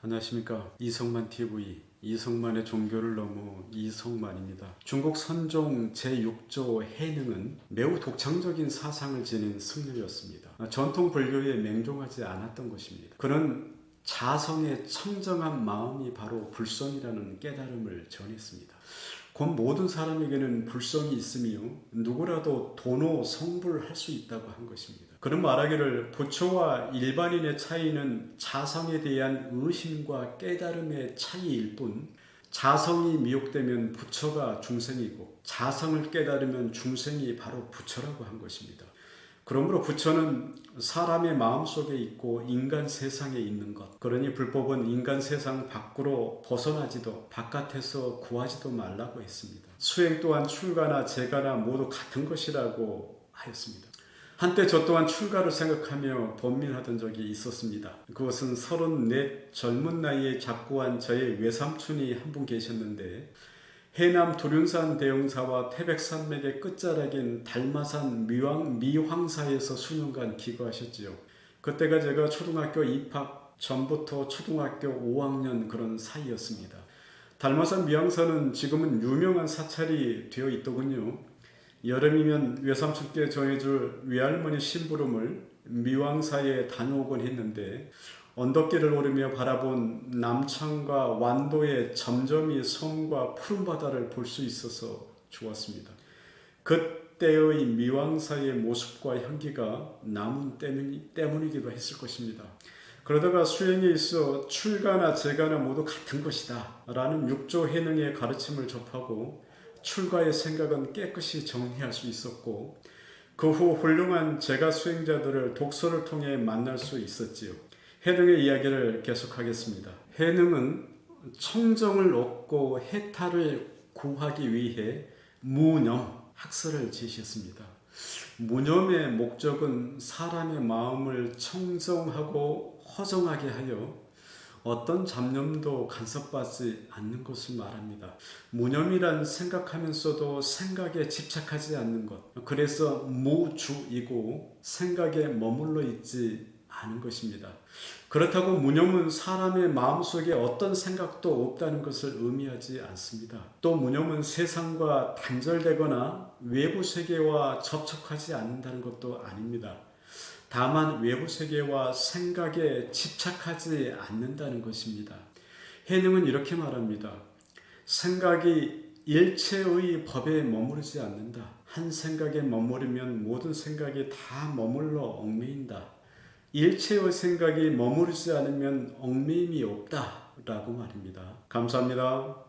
안녕하십니까 이성만 TV 이성만의 종교를 넘어 이성만입니다. 중국 선종 제6조 해능은 매우 독창적인 사상을 지닌 승려였습니다. 전통 불교에 맹종하지 않았던 것입니다. 그는 자성의 청정한 마음이 바로 불성이라는 깨달음을 전했습니다. 곧 모든 사람에게는 불성이 있으며 누구라도 도노 성불할 수 있다고 한 것입니다. 그는 말하기를 부처와 일반인의 차이는 자성에 대한 의심과 깨달음의 차이일 뿐 자성이 미혹되면 부처가 중생이고 자성을 깨달으면 중생이 바로 부처라고 한 것입니다. 그러므로 부처는 사람의 마음속에 있고 인간 세상에 있는 것. 그러니 불법은 인간 세상 밖으로 벗어나지도 바깥에서 구하지도 말라고 했습니다. 수행 또한 출가나 재가나 모두 같은 것이라고 하였습니다. 한때 저 또한 출가를 생각하며 번민하던 적이 있었습니다. 그것은 서른넷 젊은 나이에 작고한 저의 외삼촌이 한 분 계셨는데 해남 두륜산 대형사와 태백산맥의 끝자락인 달마산 미황, 미황사에서 수년간 기거하셨지요. 그때가 제가 초등학교 입학 전부터 초등학교 5학년 그런 사이였습니다. 달마산 미황사는 지금은 유명한 사찰이 되어 있더군요. 여름이면 외삼촌께 전해줄 외할머니 심부름을 미왕사에 다녀오곤 했는데 언덕길을 오르며 바라본 남창과 완도의 점점이 성과 푸른 바다를 볼 수 있어서 좋았습니다. 그때의 미왕사의 모습과 향기가 나문 때문이, 때문이기도 했을 것입니다. 그러다가 수행에 있어 출가나 재가나 모두 같은 것이다 라는 육조 해능의 가르침을 접하고 출가의 생각은 깨끗이 정리할 수 있었고 그 후 훌륭한 제가 수행자들을 독서를 통해 만날 수 있었지요. 해능의 이야기를 계속하겠습니다. 해능은 청정을 얻고 해탈을 구하기 위해 무념 학설을 제시했습니다. 무념의 목적은 사람의 마음을 청정하고 허정하게 하여 어떤 잡념도 간섭받지 않는 것을 말합니다. 무념이란 생각하면서도 생각에 집착하지 않는 것. 그래서 무주이고 생각에 머물러 있지 않은 것입니다. 그렇다고 무념은 사람의 마음속에 어떤 생각도 없다는 것을 의미하지 않습니다. 또 무념은 세상과 단절되거나 외부 세계와 접촉하지 않는다는 것도 아닙니다. 다만 외부 세계와 생각에 집착하지 않는다는 것입니다. 해능은 이렇게 말합니다. 생각이 일체의 법에 머무르지 않는다. 한 생각에 머무르면 모든 생각이 다 머물러 얽매인다. 일체의 생각이 머무르지 않으면 얽매임이 없다. 라고 말입니다. 감사합니다.